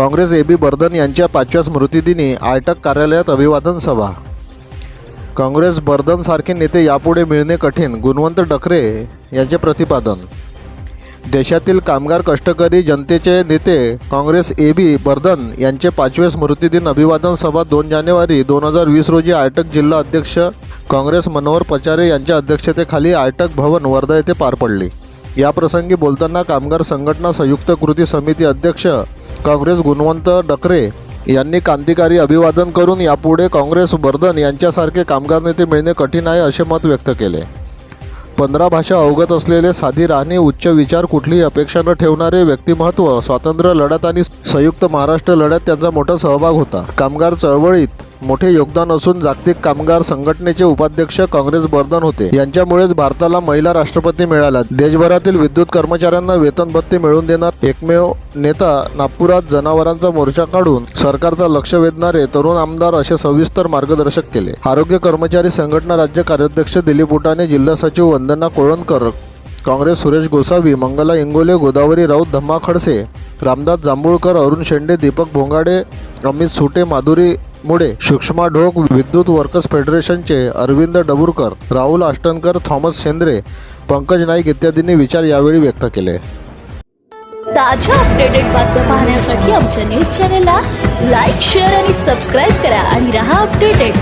Congress A B Bardhan यांच्या पाचव्या स्मृतिदिनी आयटक कार्यालयात अभिवादन सभा. काँग्रेस बर्धनसारखे नेते यापुढे मिळणे कठीण गुणवंत डकरे यांचे प्रतिपादन. देशातील कामगार कष्टकरी जनतेचे नेते काँग्रेस ए बी बर्धन यांचे पाचवे स्मृतिदिन अभिवादन सभा दोन जानेवारी दोन हजार वीस रोजी आयटक जिल्हा अध्यक्ष काँग्रेस मनोहर पचारे यांच्या अध्यक्षतेखाली आयटक भवन वर्धा येथे पार पडली. याप्रसंगी बोलताना कामगार संघटना संयुक्त कृती समिती अध्यक्ष काँग्रेस गुणवंत डकरे यांनी क्रांतिकारी अभिवादन करून यापुढे काँग्रेस बर्धन यांच्यासारखे कामगार नेते मिळणे कठीण आहे असे मत व्यक्त केले. पंधरा भाषा अवगत असलेले साधी राहणे उच्च विचार कुठलीही अपेक्षा न ठेवणारे व्यक्तिमत्व स्वातंत्र्य लढ्यात आणि संयुक्त महाराष्ट्र लढ्यात त्यांचा मोठा सहभाग होता. कामगार चळवळीत मोठे योगदान असून जागतिक कामगार संघटनेचे उपाध्यक्ष काँग्रेस बर्धन होते. यांच्यामुळेच भारताला महिला राष्ट्रपती मिळाला देशभरातील विद्युत कर्मचाऱ्यांना वेतन भत्ते मिळवून देणार एकमेव नेता नागपुरात जनावरांचा मोर्चा काढून सरकारचा लक्ष वेधणारे तरुण आमदार असे सविस्तर मार्गदर्शक केले. आरोग्य कर्मचारी संघटना राज्य कार्याध्यक्ष दिलीप उटाने जिल्हा सचिव वंदना कोळणकर काँग्रेस सुरेश गोसावी मंगला इंगोले गोदावरी राऊत धम्मा खडसे रामदास जांभूळकर अरुण शेंडे दीपक भोंगाडे अमित सुटे माधुरी मुळे सूक्ष्मा ढोक विद्युत वर्कर्स फेडरेशनचे अरविंद डबुरकर राहुल आष्टनकर थॉमस शेंद्रे पंकज नाईक इत्यादींनी विचार यावेळी व्यक्त केले. ताज्या अपडेटेड बातम्या पाहण्यासाठी आमच्या न्यूज चॅनेलला लाईक शेअर आणि सबस्क्राईब करा आणि रहा अपडेटेड